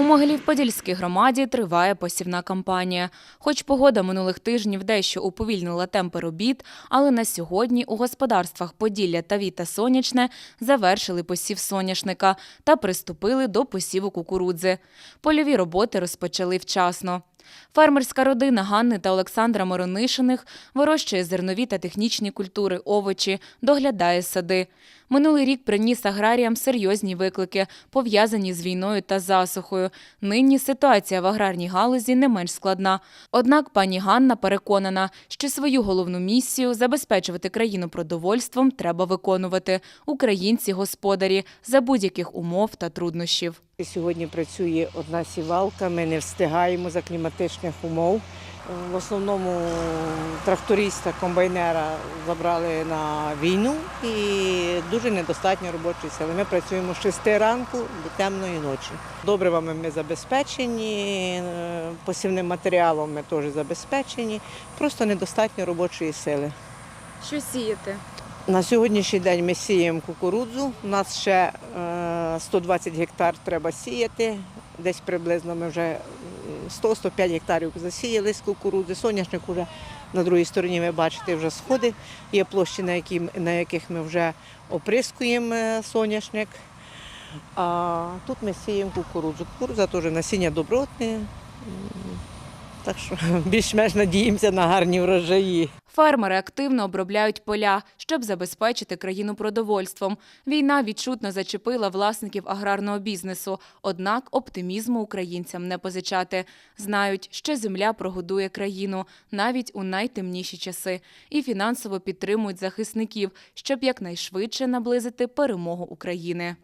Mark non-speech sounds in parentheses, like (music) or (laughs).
У Могилів-Подільській громаді триває посівна кампанія. Хоч погода минулих тижнів дещо уповільнила темпи робіт, але на сьогодні у господарствах Поділля та Віта Сонячне завершили посів соняшника та приступили до посіву кукурудзи. Польові роботи розпочали вчасно. Фермерська родина Ганни та Олександра Моронишиних вирощує зернові та технічні культури, овочі, доглядає сади. Минулий рік приніс аграріям серйозні виклики, пов'язані з війною та засухою. Нині ситуація в аграрній галузі не менш складна. Однак пані Ганна переконана, що свою головну місію забезпечувати країну продовольством треба виконувати. Українці господарі за будь-яких умов та труднощів. Сьогодні працює одна сівалка, ми не встигаємо за кліматичних умов. В основному тракториста, комбайнера забрали на війну і дуже недостатньо робочої сили. Ми працюємо з 6 ранку до темної ночі. Добривами ми забезпечені, е, посівним матеріалом ми теж забезпечені, просто недостатньо робочої сили. Що сієте? На сьогоднішній день ми сіємо кукурудзу. У нас ще е, 120 гектар треба сіяти. Десь приблизно ми вже 100-105 гектарів засіяли з кукурудзи. Соняшник вже на другій стороні ви бачите вже сходи. Є площі, на, які, на яких ми вже оприскуємо е, соняшник. А тут ми сіємо кукурудзу. Кукурудза теж насіння добротне. Так що (laughs) більш-менш надіємося на гарні врожаї. Фермери активно обробляють поля, щоб забезпечити країну продовольством. Війна відчутно зачепила власників аграрного бізнесу, однак оптимізму українцям не позичати. Знають, що земля прогодує країну навіть у найтемніші часи, і фінансово підтримують захисників, щоб якнайшвидше наблизити перемогу України.